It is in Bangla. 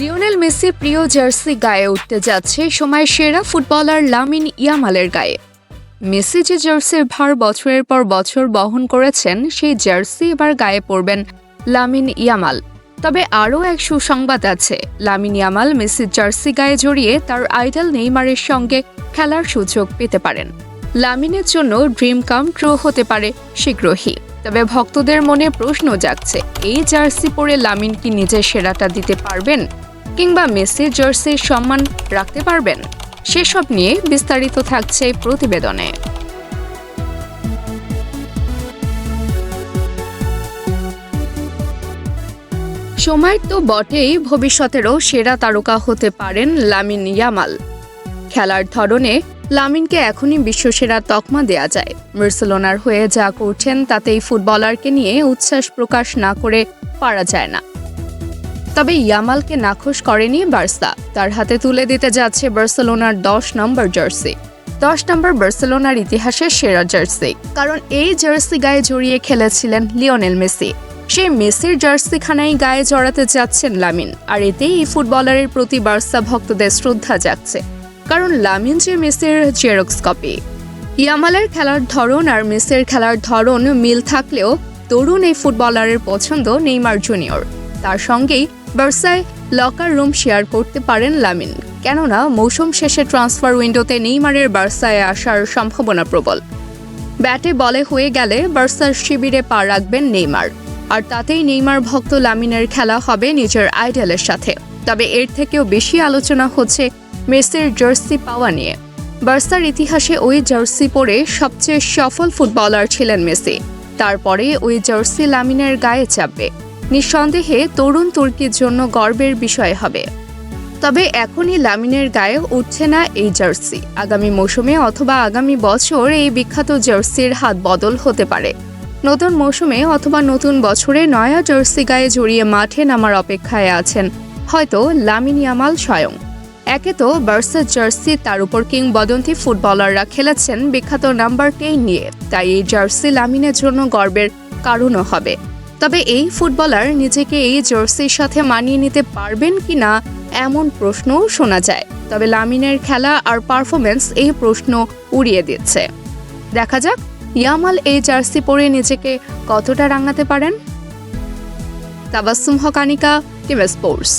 লিওনেল মেসি প্রিয় জার্সি গায়ে উঠতে যাচ্ছে সময় সেরা ফুটবলার লামিন ইয়ামালের গায়ে। মেসি যে জার্সির ভার বছরের পর বছর বহন করেছেন, সেই জার্সি এবার গায়ে পড়বেন লামিন ইয়ামাল। তবে আরও এক সুসংবাদ আছে, লামিন ইয়ামাল মেসির জার্সি গায়ে জড়িয়ে তার আইডল নেইমারের সঙ্গে খেলার সুযোগ পেতে পারেন। লামিনের জন্য ড্রিম কাম ট্রু হতে পারে শীঘ্রই। তবে ভক্তদের মনে প্রশ্ন জাগছে, এই জার্সি পরে লামিন কি নিজের সেরাটা দিতে পারবেন? কিংবা মেসির জার্সির সম্মান রাখতে পারবেন। সেসব নিয়ে বিস্তারিত থাকছে প্রতিবেদনে। সময়ের তো বটেই ভবিষ্যতেরও সেরা তারকা হতে পারেন লামিন ইয়ামাল। খেলার ধরনে লামিনকে এখনই বিশ্বসেরা তকমা দেয়া যায়। বার্সেলোনার হয়ে যা করছেন তাতেই ফুটবলারকে নিয়ে উচ্ছ্বাস প্রকাশ না করে পারা যায় না। তবে ইয়ামালকে নাখোশ করেনি বার্সা। তার হাতে তুলে দিতে যাচ্ছে বার্সেলোনার দশ নম্বর জার্সি। দশ নম্বর বার্সেলোনার ইতিহাসের সেরা জার্সি। কারণ এই জার্সি গায়ে জড়িয়ে খেলেছিলেন লিওনেল মেসি। সেই মেসির জার্সিখানাই গায়ে জড়াতে যাচ্ছেন লামিন। আর এতেই এই ফুটবলারের প্রতি বার্সা ভক্তদের শ্রদ্ধা জাগছে। কারণ লামিন যে মেসির জেরক্স কপি ইয়ামালের খেলার ধরন আর মেসির খেলার ধরন মিল থাকলেও তরুণ এই ফুটবলারের পছন্দ নেইমার জুনিয়র। তার সঙ্গেই বার্সায় লকার রুম শেয়ার করতে পারেন লামিন। কেননা, মৌসুম শেষে ট্রান্সফার উইন্ডোতে নেইমারের বার্সায় আসার সম্ভাবনা প্রবল। ব্যাটে বলে হয়ে গেলে বার্সার শিবিরে পা রাখবেন নেইমার। আর তাতেই নেইমার ভক্ত লামিনের খেলা হবে নিজের আইডলের সাথে। তবে এর থেকেও বেশি আলোচনা হচ্ছে মেসির জার্সি পাওয়া নিয়ে। বার্সার ইতিহাসে ওই জার্সি পরে সবচেয়ে সফল ফুটবলার ছিলেন মেসি। তারপরে ওই জার্সি লামিনের গায়ে চাপবে। নিঃসন্দেহে তরুণ তুর্কির জন্য গর্বের বিষয় হবে। তবে এখনই লামিনের গায়ে উঠছে না এই জার্সি। আগামী মৌসুমে অথবা আগামী বছর এই বিখ্যাত জার্সির হাত বদল হতে পারে। নতুন মৌসুমে অথবা নতুন বছরে নয়া জার্সি গায়ে জড়িয়ে মাঠে নামার অপেক্ষায় আছেন হয়তো লামিন ইয়ামাল স্বয়ং। একে তো বার্সার জার্সি, তার উপর কিংবদন্তি ফুটবলাররা খেলেছেন বিখ্যাত নাম্বার টেন নিয়ে। তাই এই জার্সি লামিনের জন্য গর্বের কারণও হবে। তবে এই ফুটবলার নিজেকে এই জার্সির সাথে মানিয়ে নিতে পারবেন কি না এমন প্রশ্নও শোনা যায়। তবে লামিনের খেলা আর পারফরমেন্স এই প্রশ্ন উড়িয়ে দিচ্ছে। দেখা যাক, ইয়ামাল এই জার্সি পরে নিজেকে কতটা রাঙাতে পারেন? Tabassum Haqanika team sports.